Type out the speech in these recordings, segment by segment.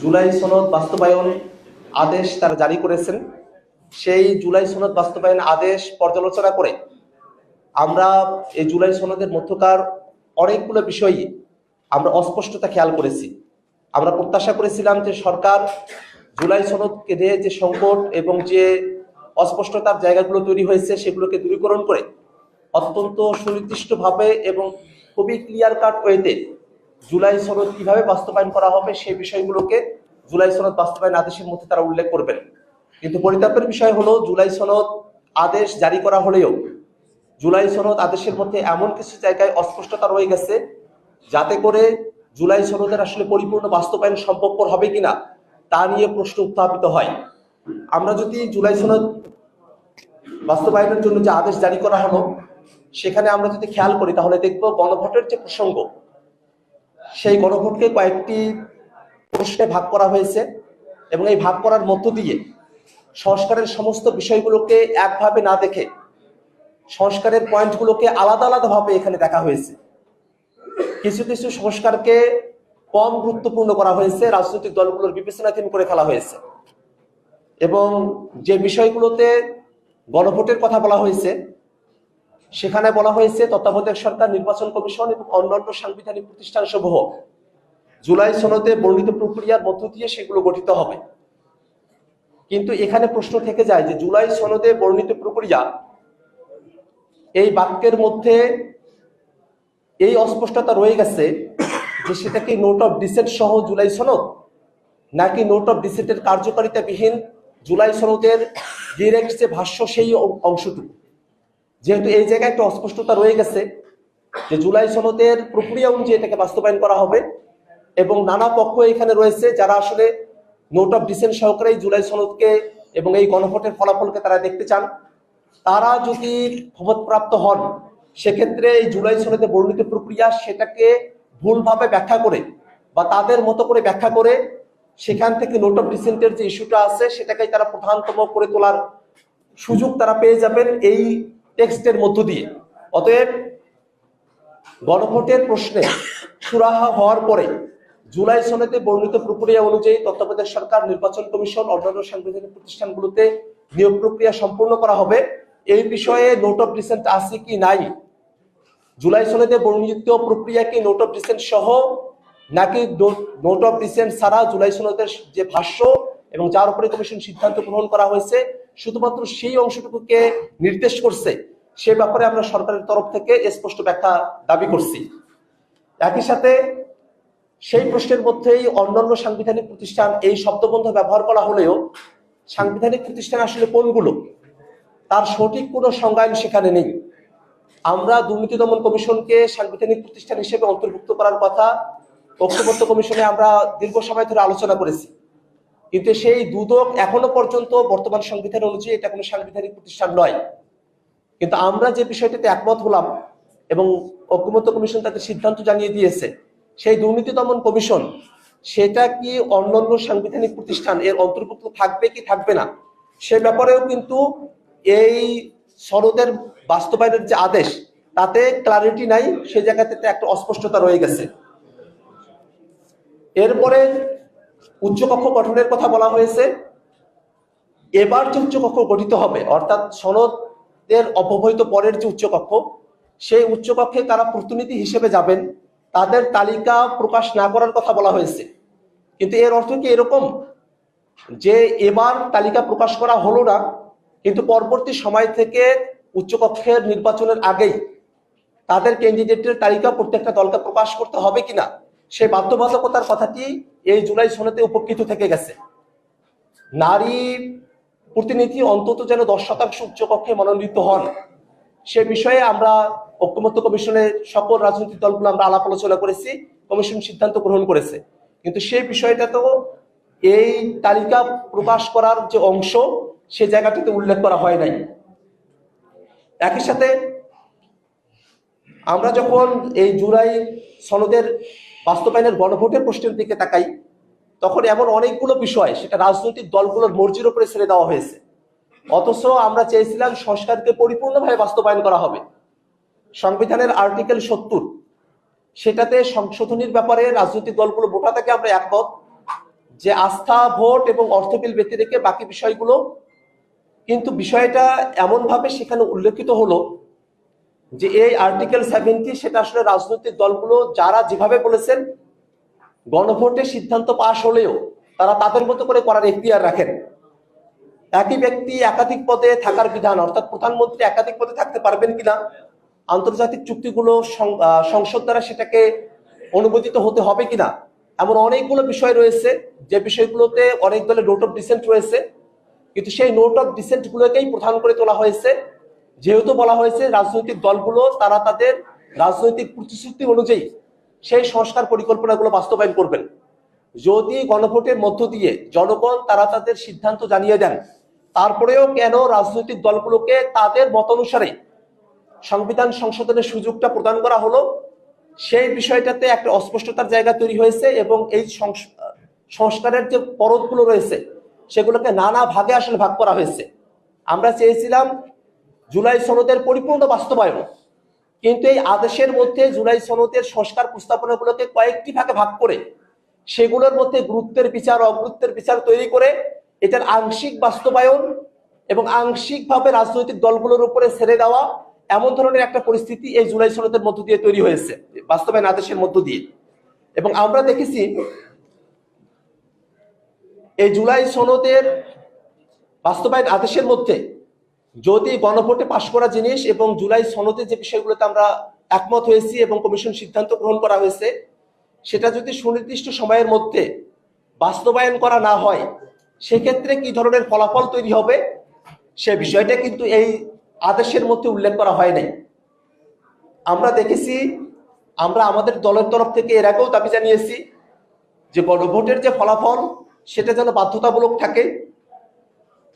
জুলাই সনদ বাস্তবায়ন আদেশ তারা জারি করেছেন। সেই জুলাই সনদ বাস্তবায়ন আদেশ পর্যালোচনা করে আমরা এই জুলাই সনদের মধ্যকার অনেকগুলো বিষয়ই আমরা অস্পষ্টতা খেয়াল করেছি। আমরা প্রত্যাশা করেছিলাম যে সরকার জুলাই সনদকে নিয়ে যে সংকট এবং যে অস্পষ্টতার জায়গাগুলো তৈরি হয়েছে সেগুলোকে দূরীকরণ করে অত্যন্ত সুনির্দিষ্টভাবে এবং খুবই ক্লিয়ার কাট ওয়েতে জুলাই সনদ কীভাবে বাস্তবায়ন করা হবে সেই বিষয়গুলোকে জুলাই সনদ বাস্তবায়ন আদেশের মধ্যে তারা উল্লেখ করবেন। কিন্তু পরিতাপের বিষয় হলো, জুলাই সনদ আদেশ জারি করা হলেও জুলাই সনদ আদেশের মধ্যে এমন কিছু জায়গায় অস্পষ্টতা রয়ে গেছে, যাতে করে জুলাই সনদের আসলে পরিপূর্ণ বাস্তবায়ন সম্ভবপর হবে কিনা তা নিয়ে প্রশ্ন উত্থাপিত হয়। আমরা যদি জুলাই সনদ বাস্তবায়নের জন্য যে আদেশ জারি করা হলো, সেখানে আমরা যদি খেয়াল করি, তাহলে দেখব গণভোটের যে প্রসঙ্গ সেই গণভোটকে কয়েকটি প্রশ্নে ভাগ করা হয়েছে এবং এই ভাগ করার মধ্য দিয়ে সংস্কারের সমস্ত বিষয়গুলোকে একভাবে না দেখে সংস্কারের পয়েন্টগুলোকে আলাদা আলাদাভাবে এখানে দেখা হয়েছে। কিছু কিছু সংস্কারকে কম গুরুত্বপূর্ণ করা হয়েছে, রাজনৈতিক দলগুলোর বিবেচনাধীন করে ফেলা হয়েছে। এবং যে বিষয়গুলোতে গণভোটের কথা বলা হয়েছে সেখানে বলা হয়েছে তত্ত্বাবধায়ক সরকার, নির্বাচন কমিশন এবং অন্যান্য সাংবিধানিক প্রতিষ্ঠান সমূহ জুলাই সনদে বর্ণিত প্রক্রিয়ার মধ্য দিয়ে সেগুলো গঠিত হবে। কিন্তু এখানে প্রশ্ন থেকে যায় যে জুলাই সনদে বর্ণিত প্রক্রিয়া এই বাক্যের মধ্যে এই অস্পষ্টতা রয়ে গেছে যে সেটা কি নোট অফ ডিসেন্ট সহ জুলাই সনদ, নাকি নোট অফ ডিসেন্টের কার্যকারিতা বিহীন জুলাই সনদের ডিরেক্ট যে ভাষ্য সেই অংশটুকু? যেহেতু এই জায়গায় একটা অস্পষ্টতা রয়ে গেছে যে জুলাই সনদের প্রক্রিয়া অনুযায়ী এটাকে বাস্তবায়ন করা হবে এবং নানা পক্ষ এখানে রয়েছে যারা আসলে নোট অফ ডিসেন্ট সহকারে জুলাই সনদকে এবং এই গণভোটের ফলাফলকে তারা দেখতে চান। তারা যদি ক্ষমতাপ্রাপ্ত হন, সেক্ষেত্রে এই জুলাই সনদে বর্ণিত প্রক্রিয়া সেটাকে ভুলভাবে ব্যাখ্যা করে বা তাদের মতো করে ব্যাখ্যা করে সেখান থেকে নোট অফ ডিসেন্টের যে ইস্যুটা আছে সেটাকে তারা প্রধানতম করে তোলার সুযোগ তারা পেয়ে যাবেন। এই টেক্সটের মধ্য দিয়ে। অতএব গণভোটের প্রশ্নে সুরাহা হওয়ার পরে জুলাই সনেতে বর্ণিত প্রক্রিয়া অনুযায়ী তত্ত্বাবধায়ক সরকার, নির্বাচন কমিশন, অন্যান্য সাংবিধানিক প্রতিষ্ঠানগুলোতে নিয়োগ প্রক্রিয়া সম্পূর্ণ করা হবে। এই বিষয়ে নোট অফ ডিসেন্ট আছে কি নাই? জুলাই সনেতে বর্ণিত প্রক্রিয়া কি নোট অফ ডিসেন্ট সহ? নাকি নোট অফ ডিসেন্ট ছাড়া জুলাই সনদের যে ভাষ্য এবং যার উপরে কমিশন সিদ্ধান্ত গ্রহণ করা হয়েছে, শুধুমাত্র সেই অংশটুকুকে নির্দেশ করছে সে ব্যাপারে আমরা সরকারের তরফ থেকে স্পষ্ট ব্যাখ্যা দাবি করছি। একই সাথে সেই প্রশ্নের মধ্যেই অন্যান্য সাংবিধানিক প্রতিষ্ঠান এই শব্দবন্ধ ব্যবহার করা হলেও সাংবিধানিক প্রতিষ্ঠান আসলে কোনগুলো? তার সঠিক কোনো সংজ্ঞায়ন সেখানে নেই। আমরা দুর্নীতি দমন কমিশনকে সাংবিধানিক প্রতিষ্ঠান হিসেবে অন্তর্ভুক্ত করার কথা ঐক্যবদ্ধ কমিশনে আমরা দীর্ঘ সময় ধরে আলোচনা করেছি। কিন্তু সেই দুদক এখনও পর্যন্ত বর্তমান সংবিধান অনুযায়ী এটা কোনো সাংবিধানিক প্রতিষ্ঠান নয়। কিন্তু আমরা যে বিষয়টিতে একমত হলাম এবং ঐক্যমত্য কমিশন তাদের সিদ্ধান্ত জানিয়ে দিয়েছে, সেই দুর্নীতি দমন কমিশন, সেটা কি অন্যান্য সাংবিধানিক প্রতিষ্ঠান এর অন্তর্ভুক্ত থাকবে কি থাকবে না? সে ব্যাপারেও কিন্তু এই সনদের বাস্তবায়নের যে আদেশ, তাতে ক্লারিটি নাই সেই জায়গাতে একটা অস্পষ্টতা রয়ে গেছে। এরপরে উচ্চকক্ষ গঠনের কথা বলা হয়েছে। এবার যে উচ্চকক্ষ গঠিত হবে, অর্থাৎ সনদের অপবহিত পরের যে উচ্চকক্ষ, সেই উচ্চকক্ষে তারা প্রতিনিধি হিসেবে যাবেন। তাদের তালিকা প্রকাশ না করার কথা বলা হয়েছে। কিন্তু এর অর্থ কি এরকম? যে এবার তালিকা প্রকাশ করা হলো না, কিন্তু পরবর্তী সময় থেকে উচ্চকক্ষের নির্বাচনের আগেই তাদের ক্যান্ডিডেটের তালিকা প্রত্যেকটা দলকে প্রকাশ করতে হবে কিনা, সেই বাধ্যবাধকতার কথাটি এই জুলাই সনেতে উপকৃত থেকে গেছে। নারী প্রতিনিধি অন্তত যেন দশ শতাংশ উচ্চকক্ষে মনোনীত হন। সে বিষয়ে আমরা ঐক্যমত্য কমিশনের সকল রাজনৈতিক দলগুলো আমরা আলাপ আলোচনা করেছি, কমিশন সিদ্ধান্ত গ্রহণ করেছে। কিন্তু সেই বিষয়টা তো এই তালিকা প্রকাশ করার যে অংশ, সে জায়গাটিতে উল্লেখ করা হয় নাই। একই সাথে আমরা যখন এই জুলাই সনদের বাস্তবায়নের গণভোটের প্রশ্নের দিকে তাকাই তখন এমন অনেকগুলো বিষয়, সেটা রাজনৈতিক দলগুলোর মর্জির উপরে ছেড়ে দেওয়া হয়েছে। অথচ আমরা চেয়েছিলাম সংস্কারকে পরিপূর্ণভাবে বাস্তবায়ন করা হবে। সংবিধানের আর্টিকেল সত্তর, সেটাতে সংশোধনীর ব্যাপারে রাজনৈতিক দলগুলো মোটা থেকে আমরা একমত যে আস্থা, ভোট এবং অর্থ বিল ব্যক্তি রেখে বাকি বিষয়গুলো, কিন্তু বিষয়টা এমনভাবে সেখানে উল্লেখিত হলো যে এই আর্টিকেল সেভেন্টি, সেটা আসলে রাজনৈতিক দলগুলো যারা যেভাবে বলেছেন গণভোটের সিদ্ধান্ত পাশ হলেও তারা তাদের মতো করে করার এখতিয়ার রাখেন। একই ব্যক্তি একাধিক পদে থাকার বিধান, অর্থাৎ প্রধানমন্ত্রী একাধিক পদে থাকতে পারবেন কিনা? আন্তর্জাতিক চুক্তিগুলো সংসদ দ্বারা সেটাকে অনুমোদিত হতে হবে কিনা? এমন অনেকগুলো বিষয় রয়েছে। যে বিষয়গুলোতে অনেক দলের নোট অফ ডিসেন্ট রয়েছে। কিন্তু সেই নোট অফ ডিসেন্ট গুলোকেই প্রধান করে তোলা হয়েছে। যেহেতু বলা হয়েছে রাজনৈতিক দলগুলো, তারা তাদের রাজনৈতিক প্রতিশ্রুতি অনুযায়ী সেই সংস্কার পরিকল্পনাগুলো বাস্তবায়ন করবেন। যদি গণভোটের মধ্য দিয়ে জনগণ তারা তাদের সিদ্ধান্ত জানিয়ে দেন, তারপরেও কেন রাজনৈতিক দলগুলোকে তাদের মত অনুসারে সংবিধান সংশোধনের সুযোগটা প্রদান করা হলো, সেই বিষয়টাতে একটা অস্পষ্টতার জায়গা তৈরি হয়েছে এবং এই সংস- সংস্কারের যে পরতগুলো রয়েছে, সেগুলোকে নানা ভাগে আসলে ভাগ করা হয়েছে। আমরা চেয়েছিলাম জুলাই সনদের পরিপূর্ণ বাস্তবায়ন কিন্তু এই আদেশের মধ্যে জুলাই সনদের সংস্কার প্রস্তাবনাগুলোকে কয়েকটি ভাগে ভাগ করে সেগুলোর মধ্যে গুরুত্বের বিচার, অগুরুত্বের বিচার তৈরি করে এটার আংশিক বাস্তবায়ন এবং আংশিকভাবে রাজনৈতিক দলগুলোর উপরে ছেড়ে দেওয়া এমন ধরনের একটা পরিস্থিতি এই জুলাই সনদের মধ্য দিয়ে তৈরি হয়েছে, বাস্তবায়ন আদেশের মধ্য দিয়ে। এবং আমরা দেখেছি এই জুলাই সনদের বাস্তবায়ন আদেশের মধ্যে যদি গণভোটে পাশ করা জিনিস এবং জুলাই সনদে যে বিষয়গুলোতে আমরা একমত হয়েছি এবং কমিশন সিদ্ধান্ত গ্রহণ করা হয়েছে, সেটা যদি সুনির্দিষ্ট সময়ের মধ্যে বাস্তবায়ন করা না হয়, সেক্ষেত্রে কি ধরনের ফলাফল তৈরি হবে? সে বিষয়টা কিন্তু এই আদেশের মধ্যে উল্লেখ করা হয় নাই। আমরা দেখেছি, আমরা আমাদের দলের তরফ থেকে এর আগেও দাবি জানিয়েছি যে গণভোটের যে ফলাফল, সেটা যেন বাধ্যতামূলক থাকে।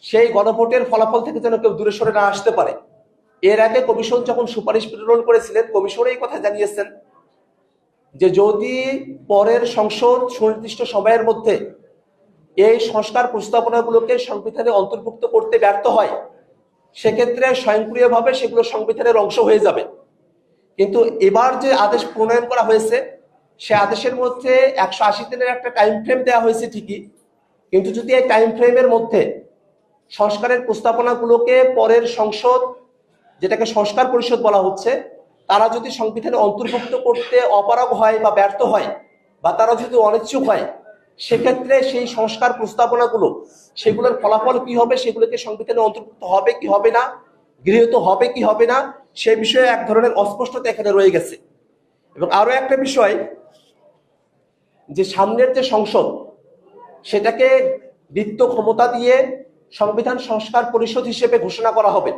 সেই গণভোটের ফলাফল থেকে যেন কেউ দূরে সরে না আসতে পারে। এর আগে কমিশন যখন সুপারিশ প্রেরণ করেছিলেন কমিশন এই কথা জানিয়েছেন যে যদি পরের সংসদ সুনির্দিষ্ট সময়ের মধ্যে এই সংস্কার প্রস্তাবনাগুলোকে সংবিধানে অন্তর্ভুক্ত করতে ব্যর্থ হয়, সেক্ষেত্রে স্বয়ংক্রিয়ভাবে সেগুলো সংবিধানের অংশ হয়ে যাবে। কিন্তু এবার যে আদেশ প্রণয়ন করা হয়েছে, সে আদেশের মধ্যে একশো আশি দিনের একটা টাইম ফ্রেম দেওয়া হয়েছে ঠিকই, কিন্তু যদি এই টাইম ফ্রেমের মধ্যে সংস্কারের প্রস্তাবনাগুলোকে পরের সংসদ, যেটাকে সংস্কার পরিষদ বলা হচ্ছে, তারা যদি সংবিধানে অন্তর্ভুক্ত করতে অপারগ হয় বা ব্যর্থ হয়, বা তারা যদি অনিচ্ছুক হয়, সেক্ষেত্রে সেই সংস্কার প্রস্তাবনাগুলো, সেগুলোর ফলাফল কি হবে, সেগুলোকে সংবিধানে অন্তর্ভুক্ত হবে কি হবে না, গৃহীত হবে কি হবে না, সে বিষয়ে এক ধরনের অস্পষ্টতা এখানে রয়ে গেছে। এবং আরও একটা বিষয়, যে সামনের যে সংসদ, সেটাকে বৃত্ত ক্ষমতা দিয়ে সংবিধান সংস্কার পরিষদ হিসেবে ঘোষণা করা হবে।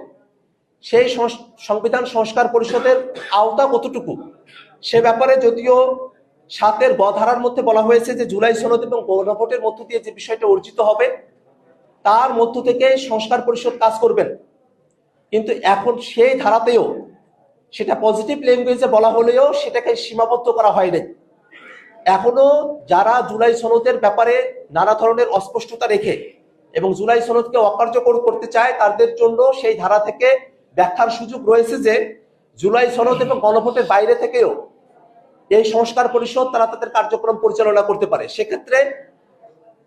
সেই সংবিধান সংস্কার পরিষদের আওতা কতটুকু? সে ব্যাপারে যদিও সাতের গ ধারার মধ্যে বলা হয়েছে যে জুলাই সনদ এবং গণভোটের মধ্য দিয়ে যে বিষয়টা অর্জিত হবে, তার মধ্য থেকে সংস্কার পরিষদ কাজ করবেন। কিন্তু এখন সেই ধারাতেও সেটা পজিটিভ ল্যাঙ্গুয়েজে বলা হলেও সেটাকে সীমাবদ্ধ করা হয়নি। এখনও যারা জুলাই সনদের ব্যাপারে নানা ধরনের অস্পষ্টতা রেখে এবং জুলাই সনদকে অকার্যকর করতে চায় তাদের জন্য সেই ধারা থেকে ব্যাখ্যার সুযোগ রয়েছে যে জুলাই সনদ এবং গণভোটের বাইরে থেকেও এই সংস্কার পরিষদ তারা তাদের কার্যক্রম পরিচালনা করতে পারে। সেক্ষেত্রে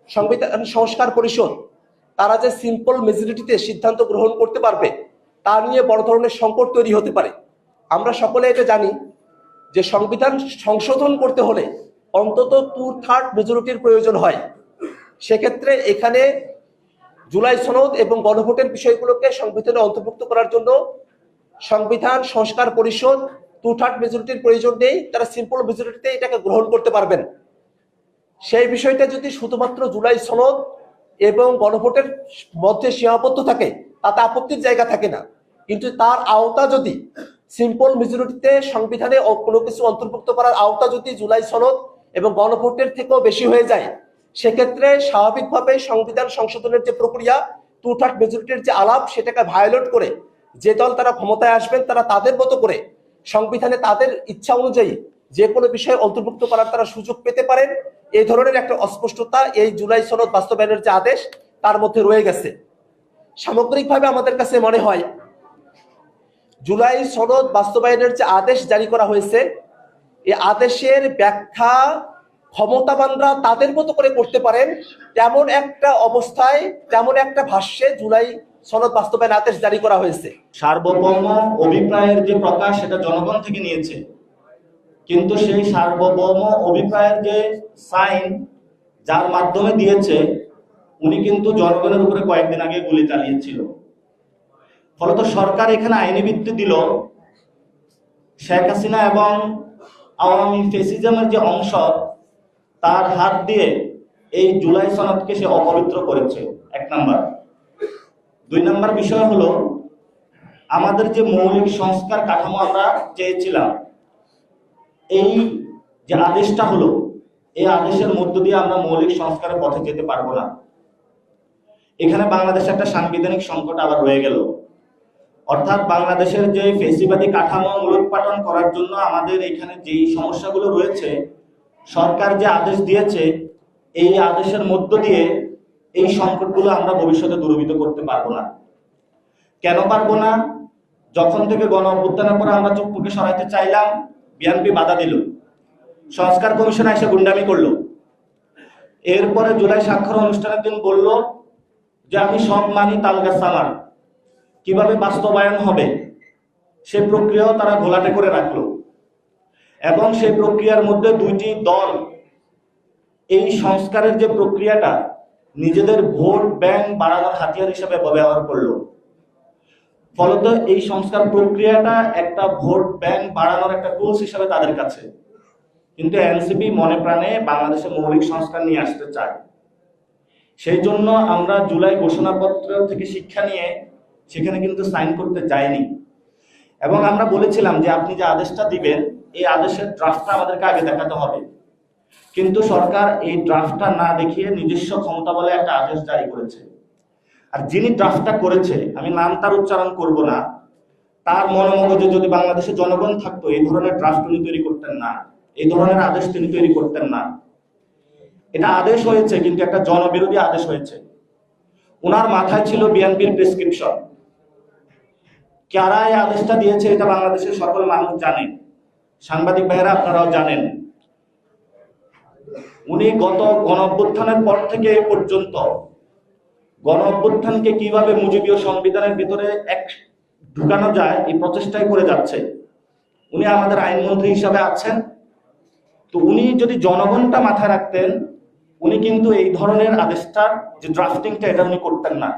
সংবিধান, সংস্কার পরিষদ তারা যে সিম্পল মেজরিটিতে সিদ্ধান্ত গ্রহণ করতে পারবে, তা নিয়ে বড় ধরনের সংকট তৈরি হতে পারে। আমরা সকলে এটা জানি যে সংবিধান সংশোধন করতে হলে অন্তত টু থার্ড মেজরিটির প্রয়োজন হয়। সেক্ষেত্রে এখানে জুলাই সনদ এবং গণভোটের বিষয়গুলোকে সংবিধানে অন্তর্ভুক্ত করার জন্য সংবিধান, সংস্কার পরিষদ টু থার্ড মেজরিটির প্রয়োজন নেই, তারা সিম্পল মেজরিটিতে এটাকে গ্রহণ করতে পারবেন। সেই বিষয়টা যদি শুধুমাত্র জুলাই সনদ এবং গণভোটের মধ্যে সীমাবদ্ধ থাকে, তাতে আপত্তির জায়গা থাকে না। কিন্তু তার আওতা যদি সিম্পল মেজরিটিতে সংবিধানে কোনো কিছু অন্তর্ভুক্ত করার আওতা যদি জুলাই সনদ এবং গণভোটের থেকেও বেশি হয়ে যায় সেক্ষেত্রে স্বাভাবিকভাবে সংবিধান সংশোধনের যে প্রক্রিয়া টু থার্ড মেজরিটির যে আলাপ, সেটাকে ভায়োলেট করে যে দল তারা ক্ষমতায় আসবেন, তারা তাদের মতো করে সংবিধানে তাদের ইচ্ছা অনুযায়ী যে কোনো বিষয়ে অন্তর্ভুক্ত করার তারা সুযোগ পেতে পারেন। এই ধরনের একটা অস্পষ্টতা এই জুলাই সনদ বাস্তবায়নের যে আদেশ, তার মধ্যে রয়ে গেছে। সামগ্রিকভাবে আমাদের কাছে মনে হয়, জুলাই সনদ বাস্তবায়নের যে আদেশ জারি করা হয়েছে, এই আদেশের ব্যাখ্যা ক্ষমতাবানরা তাদের মতো করে করতে পারেন তেমন একটা অবস্থায় তেমন একটা ভাষ্যে জুলাই সনদ বাস্তবায়ন আদেশ জারি করা হয়েছে। সার্বভৌম অভিপ্রায়ের যে প্রকাশ সেটা জনগণ থেকে নিয়েছে। কিন্তু সেই সার্বভৌম অভিপ্রায়ের যে সাইন যার মাধ্যমে দিয়েছে, উনি কিন্তু জনগণের উপরে কয়েকদিন আগে গুলি চালিয়েছিল। ফলত সরকার এখানে আইনি ভিত্তি দিল। শেখ হাসিনা এবং আওয়ামী ফেসিজমের যে অংশ তার হাত দিয়ে এই জুলাই সনদকে সে অপবিত্র করেছে। এক নাম্বার। দুই নম্বর বিষয় হলো, আমাদের যে মৌলিক সংস্কার কাঠামো আমরা চেয়েছিলাম, এই যে আদেশটা হলো, এই আদেশের মধ্য দিয়ে আমরা মৌলিক সংস্কারের পথে যেতে পারব না। এখানে বাংলাদেশে একটা সাংবিধানিক সংকট আবার রয়ে গেল। অর্থাৎ বাংলাদেশের যে ফেসিবাদী কাঠামো মূলোৎপাটন করার জন্য আমাদের এখানে যেই সমস্যাগুলো রয়েছে সরকার যে আদেশ দিয়েছে, এই আদেশের মধ্য দিয়ে এই সংকটগুলো আমরা ভবিষ্যতে দূরীভূত করতে পারব না। কেন পারব না? যখন থেকে গণ অভ্যুত্থানের পরে আমরা চক্ষুকে সরাইতে চাইলাম, বিএনপি বাধা দিল। সংস্কার কমিশন এসে গুন্ডামি করল। এরপরে জুলাই স্বাক্ষর অনুষ্ঠানের দিন বলল যে, আমি সব মানি তালগাছ আমার। কীভাবে বাস্তবায়ন হবে? সে প্রক্রিয়াও তারা ঘোলাটে করে রাখল। এবং সেই প্রক্রিয়ার মধ্যে দুইটি দল, এই সংস্কারের যে প্রক্রিয়াটা নিজেদের ভোট, ব্যাংক বাড়ানোর হাতিয়ার হিসেবে ব্যবহার করল। ফলত এই সংস্কার প্রক্রিয়াটা একটা ভোট, ব্যাংক বাড়ানোর একটা টুলস হিসেবে তাদের কাছে। কিন্তু এনসিপি মনে প্রাণে বাংলাদেশে মৌলিক সংস্কার নিয়ে আসতে চায়। সেই জন্য আমরা জুলাই ঘোষণাপত্র থেকে শিক্ষা নিয়ে সেখানে কিন্তু সাইন করতে যাইনি এবং আমরা বলেছিলাম যে আপনি যে আদেশটা দিবেন এই আদেশের ড্রাফটটা আমাদেরকে আগে দেখাতে হবে। কিন্তু সরকার এই ড্রাফটটা না দেখিয়ে নিজস্ব ক্ষমতা বলে একটা আদেশ জারি করেছে। আর যিনি ড্রাফটটা করেছে, আমি নাম তার উচ্চারণ করব না। তার মনোমগজে যদি বাংলাদেশের জনগণ থাকতো, এই ধরনের ড্রাফট উনি তৈরি করতেন না। এই ধরনের আদেশ তিনি তৈরি করতেন না। এটা আদেশ হয়েছে, কিন্তু একটা জনবিরোধী আদেশ হয়েছে। ওনার মাথায় ছিল বিএনপির প্রেসক্রিপশন কারা এই আদেশটা দিয়েছে, এটা বাংলাদেশের সকল মানুষ জানে। সাংবাদিক ভাইয়েরা, আপনারাও জানেন। উনি গত গণ অভ্যুত্থানের পর থেকে এ পর্যন্ত গণ অভ্যুত্থানকে কীভাবে মুজিবীয় সংবিধানের ভিতরে এক ঢুকানো যায়, এই প্রচেষ্টাই করে যাচ্ছে। উনি আমাদের আইনমন্ত্রী হিসাবে আছেন। তো উনি যদি জনগণটা মাথায় রাখতেন, উনি কিন্তু এই ধরনের আদেশটার যে ড্রাফটিংটা এটা উনি করতেন না।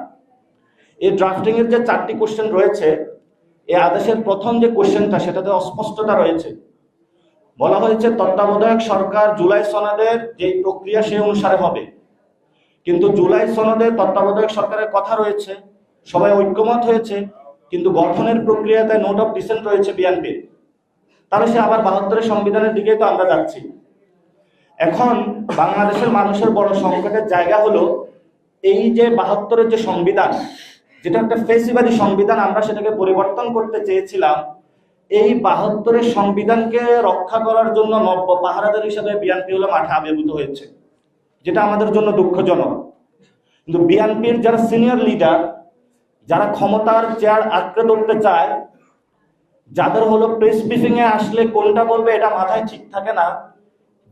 এই ড্রাফটিং এর যে চারটি কোশ্চেন রয়েছে, এই আদেশের প্রথম যে কোশ্চেনটা সেটাতে অস্পষ্টতা রয়েছে। বলা হয়েছে, তত্ত্বাবধায়ক সরকার জুলাই সনদের যে প্রক্রিয়া সে অনুসারে হবে। কিন্তু জুলাই সনদে তত্ত্বাবধায়ক সরকারের কথা রয়েছে, সবাই ঐক্যমত হয়েছে, কিন্তু গঠনের প্রক্রিয়াতে নোট অফ ডিসেন্ট রয়েছে বিএনপির তাহলে সে আবার বাহাত্তরের সংবিধানের দিকেই তো আমরা যাচ্ছি। এখন বাংলাদেশের মানুষের বড় সংকটের জায়গা হলো এই যে বাহাত্তরের যে সংবিধান, যেটা একটা ফেসিবাদী সংবিধান, আমরা সেটাকে পরিবর্তন করতে চেয়েছিলাম এই বাহাত্তরের সংবিধানকে রক্ষা করার জন্য নব্য পাহারাদার হিসেবে বিএনপি হলো মাঠে আবির্ভূত হয়েছে, যেটা আমাদের জন্য দুঃখজনক। কিন্তু বিএনপির যারা সিনিয়র লিডার যারা ক্ষমতার চেয়ার আঁকড়ে ধরতে চায়, যাদের হলো প্রেস ব্রিফিং এ আসলে কোনটা বলবে এটা মাথায় ঠিক থাকে না,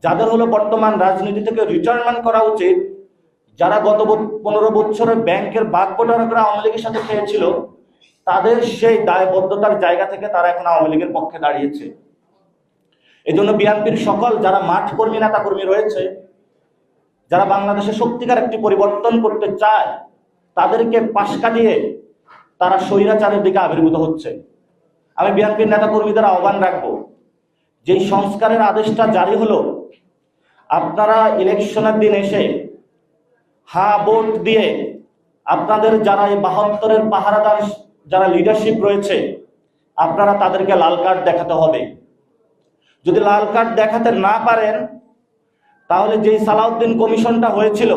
যাদের হলো বর্তমান রাজনীতি থেকে রিটায়ারমেন্ট করা উচিত, যারা গত পনেরো বছরে ব্যাংকের বাঘ করে আওয়ামী লীগের সাথে খেয়েছিল তাদের সেই দায়বদ্ধতার জায়গা থেকে তারা এখন আওয়ামী লীগের পক্ষে দাঁড়িয়েছে। এই জন্য বিএনপির সকল যারা মাঠ কর্মী নেতা কর্মী রয়েছে, যারা বাংলাদেশে সত্যিকার একটি পরিবর্তন করতে চায়, তাদেরকে পাশ কাটিয়ে তারা স্বৈরাচারের দিকে আবির্ভূত হচ্ছে। আমি বিএনপির নেতা কর্মীদের আহ্বান রাখব, যেই সংস্কারের আদেশটা জারি হলো, আপনারা ইলেকশনের দিন এসে হা ভোট দিয়ে আপনাদের যারা এই বাহাত্তরের পাহারাদার যারা লিডারশিপ রয়েছে, আপনারা তাদেরকে লাল কার্ড দেখাতে হবে। যদি লাল কার্ড দেখাতে না পারেন, তাহলে যেই সালাউদ্দিন কমিশনটা হয়েছিল,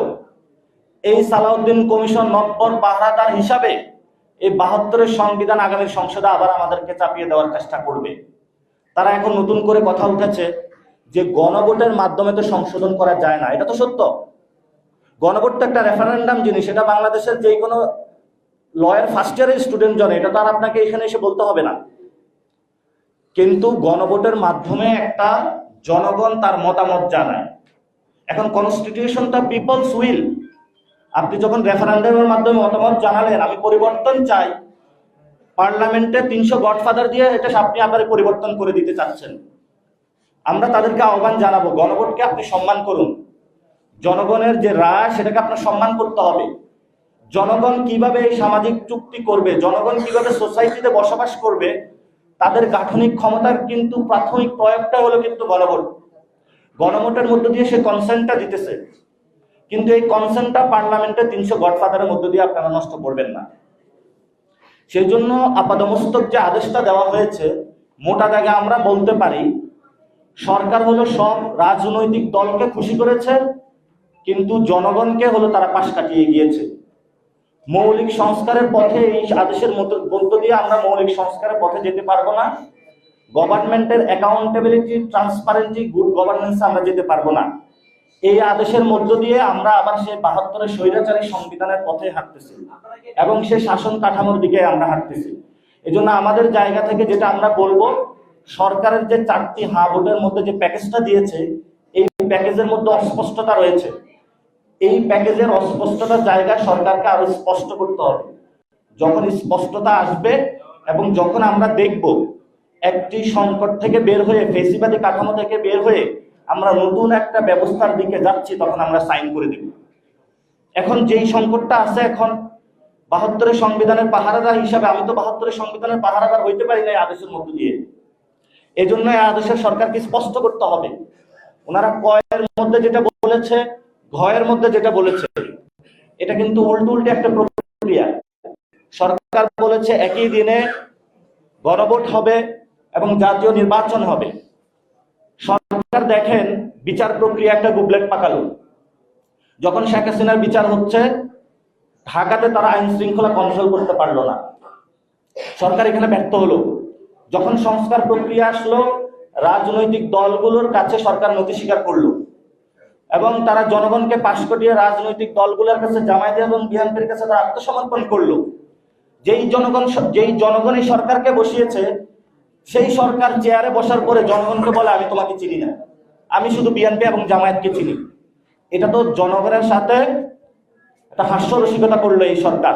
এই সালাউদ্দিন কমিশন নব্বর পাহারাদার হিসাবে এই বাহাত্তরের সংবিধান আগামী সংসদে আবার আমাদেরকে চাপিয়ে দেওয়ার চেষ্টা করবে। তারা এখন নতুন করে কথা উঠেছে যে গণভোটের মাধ্যমে তো সংশোধন করা যায় না। এটা তো সত্য। গণভোট তো একটা রেফারেন্ডাম জিনিস। এটা বাংলাদেশের যে কোনো লয়ার ফার্স্ট ইয়ারের স্টুডেন্ট জনে, এটা তো আর আপনাকে এখানে এসে বলতে হবে না। কিন্তু গণভোটের মাধ্যমে একটা জনগণ তার মতামত জানায়। এখন কনস্টিটিউশনটা পিপলস উইল আপনি যখন রেফারেন্ডামের মাধ্যমে মতামত জানালেন, আমি পরিবর্তন চাই। পার্লামেন্টে তিনশো গডফাদার দিয়ে এটা আপনি আবার পরিবর্তন করে দিতে চাচ্ছেন। আমরা তাদেরকে আহ্বান জানাব, গণভোটকে আপনি সম্মান করুন। জনগণের যে রায়, সেটাকে আপনার সম্মান করতে হবে। জনগণ কীভাবে এই সামাজিক চুক্তি করবে, জনগণ কীভাবে সোসাইটিতে বসবাস করবে, তাদের গাঠনিক ক্ষমতার কিন্তু প্রাথমিক প্রয়োগটা হলো কিন্তু গণভোট। গণভোটের মধ্য দিয়ে সে কনসেন্টটা দিতেছে। কিন্তু এই কনসেন্টটা পার্লামেন্টে তিনশো গডফাদারের মধ্য দিয়ে আপনারা নষ্ট করবেন না। সেই জন্য আপাদমস্তক যে আদেশটা দেওয়া হয়েছে, মোটা দাগে আমরা বলতে পারি, সরকার হলো সব রাজনৈতিক দলকে খুশি করেছে, কিন্তু জনগণকে হলো তারা পাশ কাটিয়ে গিয়েছে। মৌলিক সংস্কারের পথে এই আদেশের মধ্য দিয়ে আমরা মৌলিক সংস্কারের পথে যেতে পারব না। গভর্নমেন্টের অ্যাকাউন্টেবিলিটি ট্রান্সপারেন্সি গুড গভর্নেন্স আমরা যেতে পারব না। এই আদেশের মধ্য দিয়ে আমরা আবার সেই বাহাত্তরের স্বৈরাচারী সংবিধানের পথে হাঁটতেছি এবং সেই শাসন কাঠামোর দিকে আমরা হাঁটতেছি। এই আমাদের জায়গা থেকে যেটা আমরা বলব, সরকারের যে চারটি হা ভোটের মধ্যে যে প্যাকেজটা দিয়েছে, এই প্যাকেজের মধ্যে অস্পষ্টতা রয়েছে। এই প্যাকেজের অস্পষ্টতার জায়গা সরকারকে আরও স্পষ্ট করতে হবে। যখন স্পষ্টতা আসবে এবং যখন আমরা দেখব একটি সংকট থেকে বের হয়ে, ফেসিবাদী কাঠামো থেকে বের হয়ে আমরা নতুন একটা ব্যবস্থার দিকে যাচ্ছি, তখন আমরা সাইন করে দেব। এখন যেই সংকটটা আছে এখন, বাহাত্তরের সংবিধানের পাহারাদার হিসাবে, আমি তো বাহাত্তরের সংবিধানের পাহারাদার হইতে পারি না এই আদেশের মধ্য দিয়ে। এই জন্য এই আদেশের সরকারকে স্পষ্ট করতে হবে। ওনারা কয়ের মধ্যে যেটা বলেছে ঘয়ের মধ্যে যেটা বলেছে, এটা কিন্তু উল্টো উল্টে একটা প্রক্রিয়া। সরকার বলেছে একই দিনে গণভোট হবে এবং জাতীয় নির্বাচন হবে। সরকার দেখেন, বিচার প্রক্রিয়া একটা গুবলেট পাকালো। যখন শেখ হাসিনার বিচার হচ্ছে, ঢাকাতে তারা আইন শৃঙ্খলা কন্ট্রোল করতে পারল না। সরকার এখানে ব্যর্থ হলো। যখন সংস্কার প্রক্রিয়া আসলো, রাজনৈতিক দলগুলোর কাছে সরকার নথি স্বীকার করল। এবং তারা জনগণকে পাশ কটিয়ে রাজনৈতিক দলগুলোর কাছে জামায়াত এবং বিএনপির কাছে তারা আত্মসমর্পণ করল। যেই জনগণ যেই জনগণ এই সরকারকে বসিয়েছে, সেই সরকার চেয়ারে বসার পরে জনগণকে বলে, আমি তোমাকে চিনি না। আমি শুধু বিএনপি এবং জামায়াতকে চিনি। এটা তো জনগণের সাথে একটা হাস্যরসিকতা করল এই সরকার।